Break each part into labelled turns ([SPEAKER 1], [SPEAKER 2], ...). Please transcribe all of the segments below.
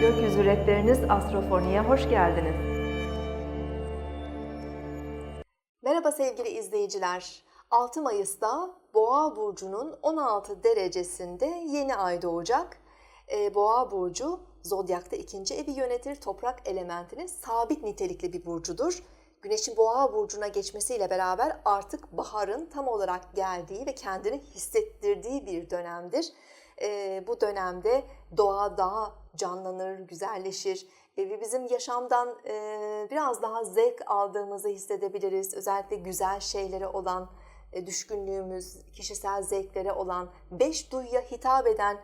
[SPEAKER 1] Cüretleriniz Astrofoni'ye hoş geldiniz.
[SPEAKER 2] Merhaba sevgili izleyiciler. 6 Mayıs'ta Boğa burcunun 16 derecesinde yeni ay doğacak. Ee, Boğa burcu zodyakta ikinci evi yönetir. Toprak elementinin sabit nitelikli bir burcudur. Güneşin Boğa burcuna geçmesiyle beraber artık baharın tam olarak geldiği ve kendini hissettirdiği bir dönemdir. Ee, bu dönemde doğa daha canlanır, güzelleşir e, ve bizim yaşamdan e, biraz daha zevk aldığımızı hissedebiliriz. Özellikle güzel şeylere olan e, düşkünlüğümüz, kişisel zevklere olan, beş duyuya hitap eden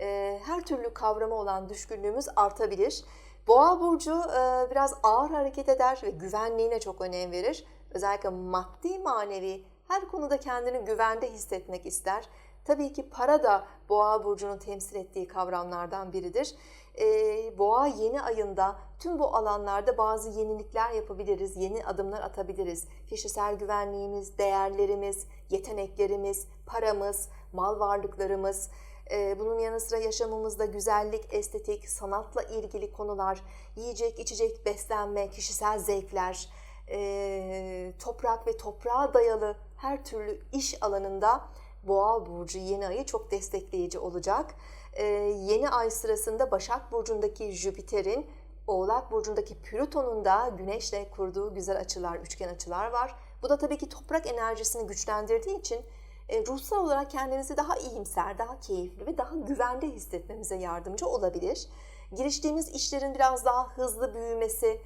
[SPEAKER 2] e, her türlü kavrama olan düşkünlüğümüz artabilir. Boğa burcu e, biraz ağır hareket eder ve güvenliğine çok önem verir. Özellikle maddi manevi her konuda kendini güvende hissetmek ister. Tabii ki para da Boğa burcunun temsil ettiği kavramlardan biridir. Ee, Boğa yeni ayında tüm bu alanlarda bazı yenilikler yapabiliriz, yeni adımlar atabiliriz. Kişisel güvenliğimiz, değerlerimiz, yeteneklerimiz, paramız, mal varlıklarımız, ee, bunun yanı sıra yaşamımızda güzellik, estetik, sanatla ilgili konular, yiyecek, içecek, beslenme, kişisel zevkler, ee, toprak ve toprağa dayalı her türlü iş alanında Boğa burcu yeni ayı çok destekleyici olacak. Ee, yeni ay sırasında Başak burcundaki Jüpiter'in Oğlak burcundaki Plüton'un da Güneş'le kurduğu güzel açılar, üçgen açılar var. Bu da tabii ki toprak enerjisini güçlendirdiği için e, ruhsal olarak kendinizi daha iyimser, daha keyifli ve daha güvende hissetmemize yardımcı olabilir. Giriştiğimiz işlerin biraz daha hızlı büyümesi,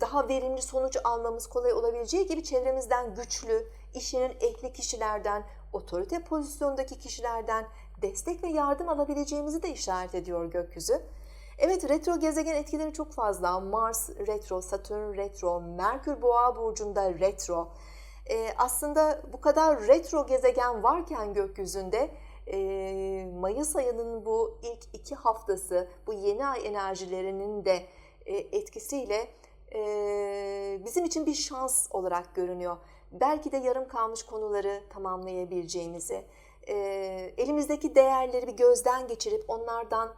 [SPEAKER 2] daha verimli sonuç almamız kolay olabileceği gibi çevremizden güçlü, işinin ehli kişilerden, otorite pozisyondaki kişilerden destek ve yardım alabileceğimizi de işaret ediyor gökyüzü. Evet retro gezegen etkileri çok fazla. Mars retro, Satürn retro, Merkür boğa burcunda retro. Ee, aslında bu kadar retro gezegen varken gökyüzünde e, Mayıs ayının bu ilk iki haftası bu yeni ay enerjilerinin de etkisiyle e, bizim için bir şans olarak görünüyor. Belki de yarım kalmış konuları tamamlayabileceğimizi, e, elimizdeki değerleri bir gözden geçirip onlardan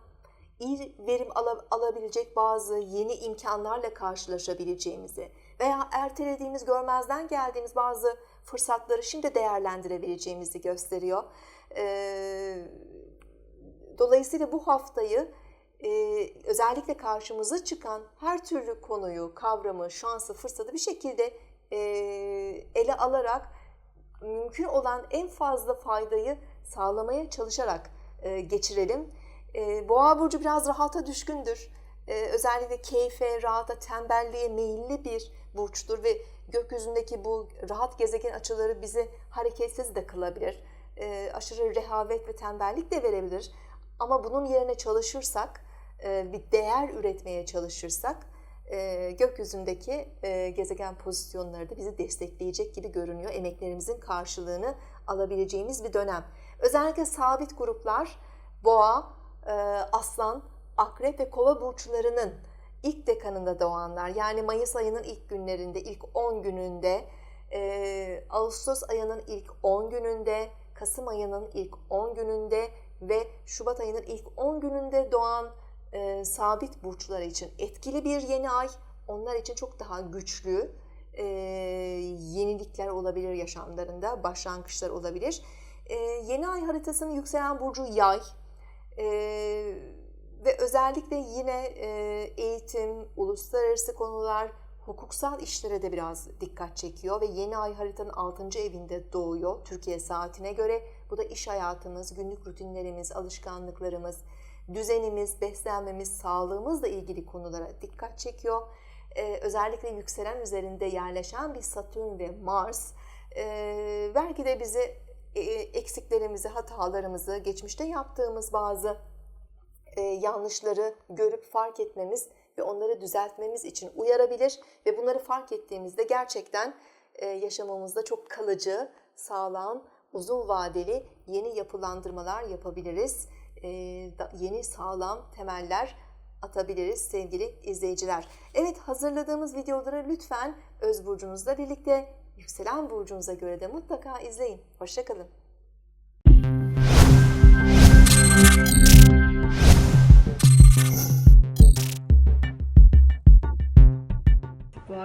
[SPEAKER 2] iyi verim alabilecek bazı yeni imkanlarla karşılaşabileceğimizi veya ertelediğimiz, görmezden geldiğimiz bazı fırsatları şimdi değerlendirebileceğimizi gösteriyor. Dolayısıyla bu haftayı özellikle karşımıza çıkan her türlü konuyu, kavramı, şansı, fırsatı bir şekilde ele alarak mümkün olan en fazla faydayı sağlamaya çalışarak geçirelim. Boğa burcu biraz rahata düşkündür. Özellikle keyfe, rahata, tembelliğe meyilli bir burçtur ve gökyüzündeki bu rahat gezegen açıları bizi hareketsiz de kılabilir. Aşırı rehavet ve tembellik de verebilir. Ama bunun yerine çalışırsak, bir değer üretmeye çalışırsak gökyüzündeki gezegen pozisyonları da bizi destekleyecek gibi görünüyor. Emeklerimizin karşılığını alabileceğimiz bir dönem. Özellikle sabit gruplar boğa, aslan, akrep ve kova burçlarının ilk dekanında doğanlar yani Mayıs ayının ilk günlerinde, ilk 10 gününde, Ağustos ayının ilk 10 gününde, Kasım ayının ilk 10 gününde ve Şubat ayının ilk 10 gününde doğan e, sabit burçlar için etkili bir yeni ay. Onlar için çok daha güçlü e, yenilikler olabilir yaşamlarında, başlangıçlar olabilir. E, yeni ay haritasının yükselen burcu yay e, ve özellikle yine e, eğitim, uluslararası konular, hukuksal işlere de biraz dikkat çekiyor ve yeni ay haritanın 6. evinde doğuyor Türkiye saatine göre. Bu da iş hayatımız, günlük rutinlerimiz, alışkanlıklarımız, düzenimiz, beslenmemiz, sağlığımızla ilgili konulara dikkat çekiyor. Ee, özellikle yükselen üzerinde yerleşen bir Satürn ve Mars ee, belki de bizi e, eksiklerimizi, hatalarımızı, geçmişte yaptığımız bazı e, yanlışları görüp fark etmemiz ve onları düzeltmemiz için uyarabilir ve bunları fark ettiğimizde gerçekten e, yaşamamızda çok kalıcı, sağlam, uzun vadeli yeni yapılandırmalar yapabiliriz. E, yeni sağlam temeller atabiliriz sevgili izleyiciler. Evet hazırladığımız videoları lütfen öz burcunuzla birlikte yükselen burcunuza göre de mutlaka izleyin. Hoşçakalın.